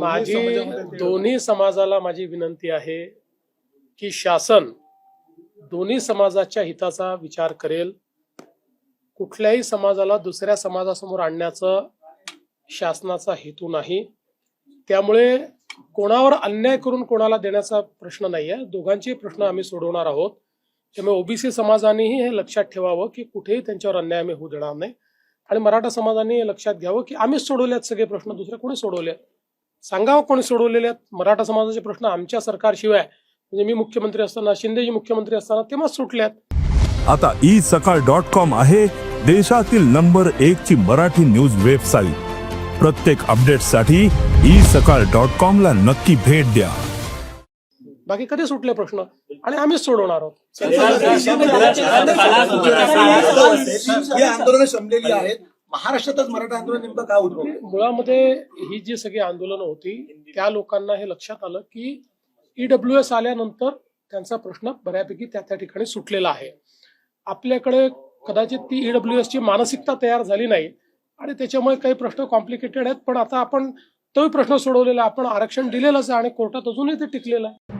माझी दोन्ही समाजाला माझी विनंती आहे की शासन दोन्ही समाजाच्या हिताचा विचार करेल. कुठल्याही समाजाला दुसऱ्या समाजासमोर आणण्याचं शासनाचा हेतू नाही. त्यामुळे कोणावर अन्याय करून कोणाला देण्याचा प्रश्न नाही आहे दोघांचे प्रश्न आम्ही सोडवणार आहोत. त्यामुळे ओबीसी समाजानेही हे लक्षात ठेवावं की कुठेही त्यांच्यावर अन्याय आम्ही होऊ देणार नाही. आणि मराठा समाजाने हे लक्षात घ्यावं की आम्हीच सोडवले आहेत सगळे प्रश्न दुसरे कोणी सोडवले? सांगावं कोणी सोडवलेले आहेत? मराठा समाजाचे प्रश्न आमच्या सरकारशिवाय म्हणजे मी मुख्यमंत्री असताना शिंदेजी मुख्यमंत्री असताना तेव्हाच सुटले आहेत. आता ई सकाळ डॉट कॉम आहे देशातील नंबर एक ची मराठी न्यूज वेबसाईट. प्रत्येक अपडेटसाठी ई सकाळ डॉट कॉम ला नक्की भेट द्या. बाकी कधी सुटले प्रश्न? आणि आम्हीच सोडवणार आहोत. ही आंदोलनं शमलेली आहेत. महाराष्ट्रातच मराठा आंदोलन नेमकं का उद्भवलं? म्हणजे मुळामध्ये ही जी सगळी आंदोलनं होती त्या लोकांना हे लक्षात आलं की ईडब्ल्यू एस आल्यानंतर त्यांचा प्रश्न बऱ्यापैकी त्या त्या ठिकाणी सुटलेला आहे. आपल्याकडे कदाचित ती ईडब्ल्यू एसची मानसिकता तयार झाली नाही आणि त्याच्यामुळे काही प्रश्न कॉम्प्लिकेटेड आहेत पण आता आपण तोही प्रश्न सोडवलेला आपण आरक्षण दिलेलंच आहे आणि कोर्टात अजूनही ते टिकलेलं आहे.